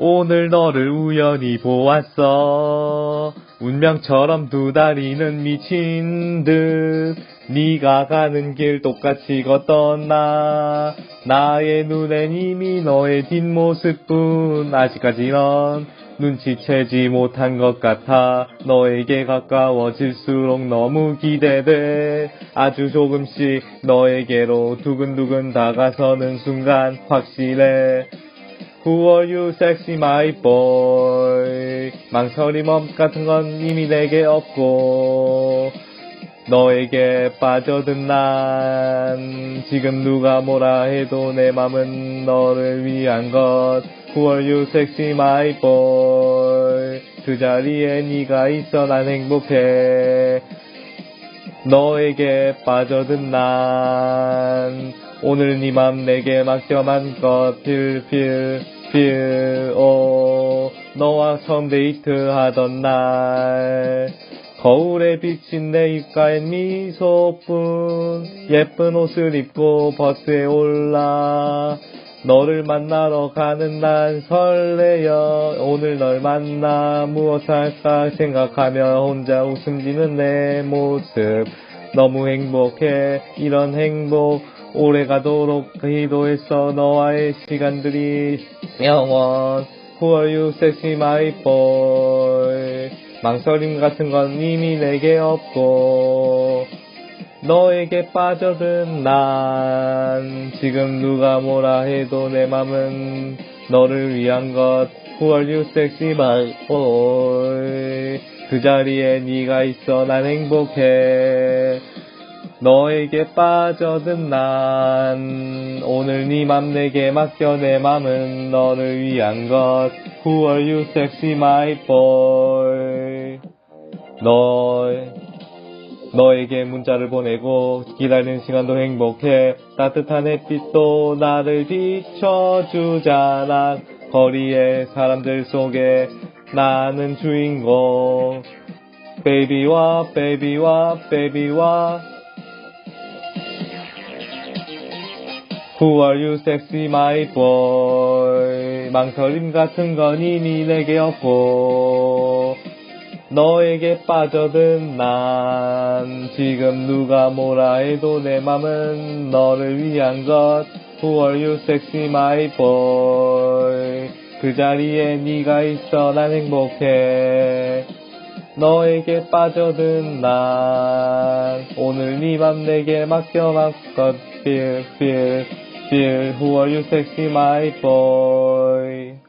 오늘 너를 우연히 보았어. 운명처럼 두 다리는 미친 듯. 네가 가는 길 똑같이 걷던 나. 나의 눈엔 이미 너의 뒷모습뿐. 아직까지 넌 눈치채지 못한 것 같아. 너에게 가까워질수록 너무 기대돼. 아주 조금씩 너에게로 두근두근 다가서는 순간 확실해. Who are you, sexy my boy? 망설임 없 같은 건 이미 내게 없고, 너에게 빠져든 난, 지금 누가 뭐라 해도 내 맘은 너를 위한 것. Who are you, sexy my boy? 그 자리에 네가 있어 난 행복해. 너에게 빠져든 난 오늘 네 맘 내게 맡겨 맘껏 feel feel feel 오. 너와 처음 데이트하던 날. 거울에 비친 내 입가엔 미소뿐. 예쁜 옷을 입고 버스에 올라. 너를 만나러 가는 난 설레여. 오늘 널 만나 무엇 할까 생각하며 혼자 웃음 지는 내 모습. 너무 행복해. 이런 행복 오래 가도록 기도했어 너와의 시간들이 영원. Who are you sexy my boy 망설임 같은 건 이미 내게 없고 너에게 빠져든 난 지금 누가 뭐라 해도 내 맘은 너를 위한 것. Who are you sexy my boy 그 자리에 네가 있어 난 행복해 너에게 빠져든 난 오늘 네 맘 내게 맡겨 내 맘은 너를 위한 것. Who are you sexy my boy? 너 너에게 문자를 보내고 기다리는 시간도 행복해. 따뜻한 햇빛도 나를 비춰주잖아. 거리의 사람들 속에 나는 주인공. 베이비와 베이비와 베이비와 Who are you sexy my boy? 망설임 같은 건 이미 내게 없고 너에게 빠져든 난 지금 누가 뭐라 해도 내 맘은 너를 위한 것. Who are you sexy my boy? 그 자리에 네가 있어 난 행복해. 너에게 빠져든 난 오늘 네 맘 내게 맡겨 맡것. Feel feel feel Who are you sexy my boy